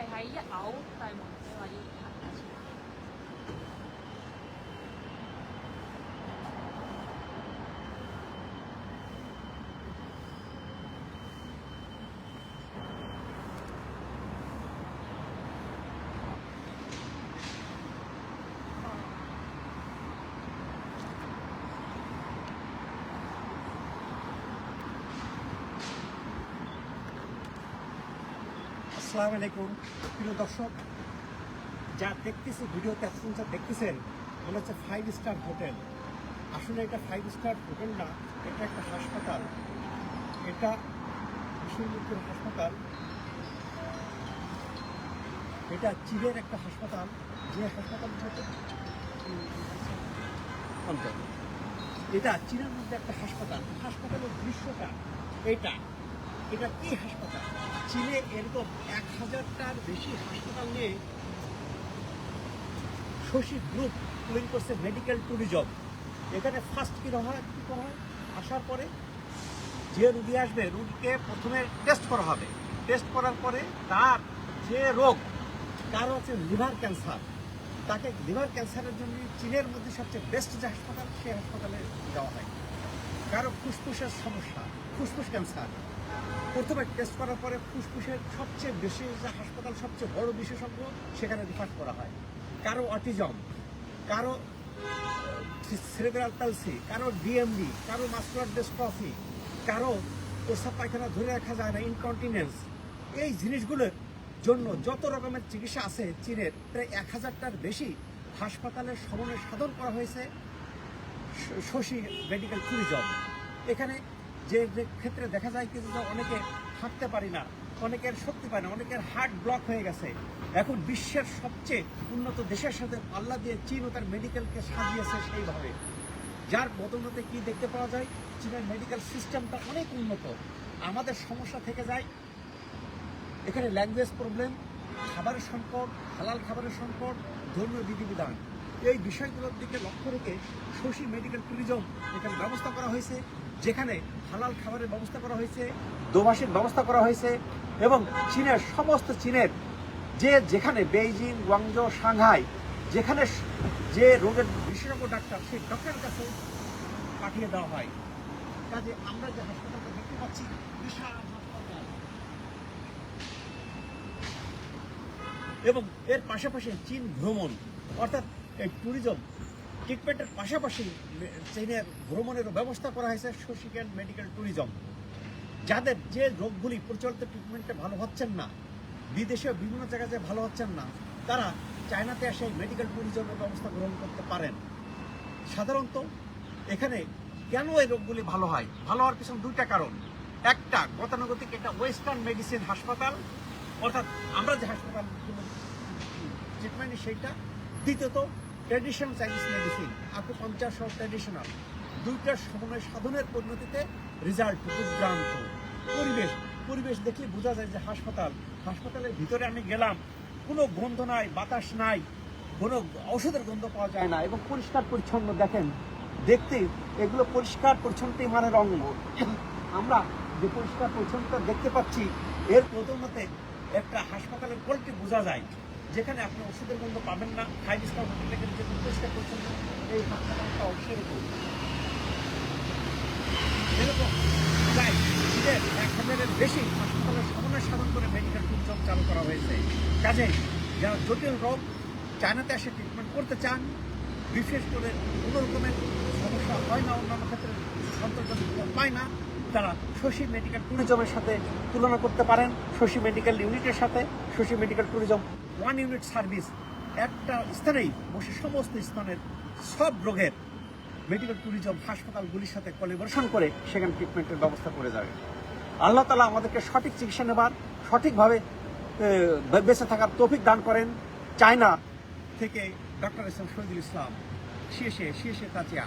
啫，我哋喺一樓大門，你話要行 আসসালামু আলাইকুম। প্রিয় দর্শক যা দেখতেছি ভিডিওতে এখন যা দেখতেছেন মনে হচ্ছে ফাইভ স্টার হোটেল। আসলে এটা ফাইভ স্টার হোটেল না এটা একটা হাসপাতাল। এটা বিশ্বমুখের হাসপাতাল। এটা চীনের একটা হাসপাতাল। যে হাসপাতাল এটা চীনের মধ্যে একটা হাসপাতাল। হাসপাতালের দৃশ্যটা এটা এটা কি হাসপাতাল? চীনে এরকম এক হাজারটার বেশি হাসপাতাল নিয়ে শশী গ্রুপ তৈরি করছে মেডিকেল ট্যুরিজম এখানে ফার্স্ট কী হয় কী হয়? আসার পরে যে রুগী আসবে, রুগীকে প্রথমে টেস্ট করা হবে। টেস্ট করার পরে তার যে রোগ কারও হচ্ছে লিভার ক্যান্সার তাকে লিভার ক্যান্সারের জন্য চীনের মধ্যে সবচেয়ে বেস্ট যে হাসপাতাল, সেই হাসপাতালে দেওয়া হয়। কারও ফুসফুসের সমস্যা, ফুসফুস ক্যান্সার প্রথমে টেস্ট করার পরে ফুসফুসের সবচেয়ে বেশি যে হাসপাতাল, সবচেয়ে বড় বিশেষজ্ঞ, সেখানে রিফার করা হয়। কারও অটিজম কারও সেরেব্রাল পালসি কারও ডিএমডি কারও মাস্কুলার ডিস্ট্রফি কারও প্রস্রাব পায়খানা ধরে রাখা যায় না ইনকন্টিনেন্স এই জিনিসগুলোর জন্য যত রকমের চিকিৎসা আছে চীনের, প্রায় এক হাজারটার বেশি হাসপাতালের সমন্বয় সাধন করা হয়েছে শশী মেডিকেল ট্যুরিজম এখানে যে ক্ষেত্রে দেখা যায় কিন্তু যে অনেকে হাঁটতে পারি না, অনেকের শক্তি পায় না, অনেকের হার্ট ব্লক হয়ে গেছে। এখন বিশ্বের সবচেয়ে উন্নত দেশের সাথে পাল্লা দিয়ে চীন ও তার মেডিকেলকে সাজিয়েছে সেইভাবে। যার বদলতে কি দেখতে পাওয়া যায়? চীনের মেডিকেল সিস্টেমটা অনেক উন্নত। আমাদের সমস্যা থেকে যায়, এখানে ল্যাঙ্গুয়েজ প্রবলেম খাবারের সংকট, হালাল খাবারের সংকট, ধর্মীয় বিধিবিধান। এই বিষয়গুলোর দিকে লক্ষ্য রেখে শশী মেডিকেল ট্যুরিজম এখানে ব্যবস্থা করা হয়েছে। যেখানে হালাল খাবারের ব্যবস্থা করা হয়েছে, দোভাষের ব্যবস্থা করা হয়েছে এবং চীনের সমস্ত চীনের যে যেখানে বেইজিং গুয়াংজো সাংহাই, যেখানে যে রোগের বিশেষজ্ঞ ডাক্তার, সেই ডক্টরের কাছে পাঠিয়ে দেওয়া হয়। কাজে আমরা যে হাসপাতালটা দেখতে পাচ্ছি, বিশাল এবং এর পাশাপাশি চীন ভ্রমণ, অর্থাৎ এই ট্যুরিজম ট্রিটমেন্টের পাশাপাশি চীনের ভ্রমণের ব্যবস্থা করা হয়েছে শশিকেন মেডিকেল ট্যুরিজম। যাদের যে রোগগুলি প্রচলিত ট্রিটমেন্টে ভালো হচ্ছেন না বিদেশে বিভিন্ন জায়গায় যে ভালো হচ্ছেন না, তারা চায়নাতে এসে মেডিকেল ট্যুরিজমের ব্যবস্থা গ্রহণ করতে পারেন। সাধারণত এখানে কেন এই রোগগুলি ভালো হয়? ভালো হওয়ার পিছনে দুইটা কারণ। একটা, গতানুগতিক একটা ওয়েস্টার্ন মেডিসিন হাসপাতাল, অর্থাৎ আমরা যে হাসপাতাল ট্রিটমেন্ট সেইটা। দ্বিতীয়ত ট্র্যাডিশনাল চাইনিজ মেডিসিন আপনি পঞ্চাশ সহ ট্র্যাডিশনাল দুইটার সমন্বয় সাধনের পরিণতিতে রেজাল্ট দুর্দান্ত পরিবেশ পরিবেশ দেখলে বোঝা যায় যে হাসপাতাল, হাসপাতালের ভিতরে আমি গেলাম, কোনো গন্ধ নাই, বাতাস নাই, কোনো ঔষধের গন্ধ পাওয়া যায় না এবং পরিষ্কার পরিচ্ছন্ন, দেখেন, দেখতে এগুলো পরিষ্কার পরিচ্ছন্নতাই মানের অঙ্গ আমরা যে পরিষ্কার পরিচ্ছন্নতা দেখতে পাচ্ছি, এর প্রথমতে একটা হাসপাতালের কোয়ালিটি বোঝা যায়। যেখানে আপনি ওষুধের গন্ধ পাবেন না ফাইভ স্টার হোটেল যে পরিষ্কার পরিচ্ছন্ন এই হাসপাতালটা সেরকম এরকম প্রায় চীনের এক হাজারের বেশি হাসপাতালের সমন্বয় সাধন করে মেডিকেল ট্যুরিজম চালু করা হয়েছে। কাজে যারা জটিল রোগ, চায়নাতে এসে ট্রিটমেন্ট করতে চান, বিশেষ করে কোনো রকমের সমস্যা হয় না, অন্যান্য ক্ষেত্রে অন্তর্গত পায় না, তারা শশী মেডিকেল ট্যুরিজমের সাথে তুলনা করতে পারেন, শশী মেডিকেল ইউনিটের সাথে Shashi medical tourism one unit service, একটা স্থানেই বসে সমস্ত স্থানের সব রোগের মেডিকেল ট্যুরিজম হাসপাতালগুলির সাথে কোলাবোরেশন করে সেখানে ট্রিটমেন্টের ব্যবস্থা করে যাবে। আল্লাহ তালা আমাদেরকে সঠিক চিকিৎসা নেবার, সঠিকভাবে বেঁচে থাকার তৌফিক দান করেন। চায়না থেকে doctor S M Shahidul Islam শেষে শেষে তাজিয়া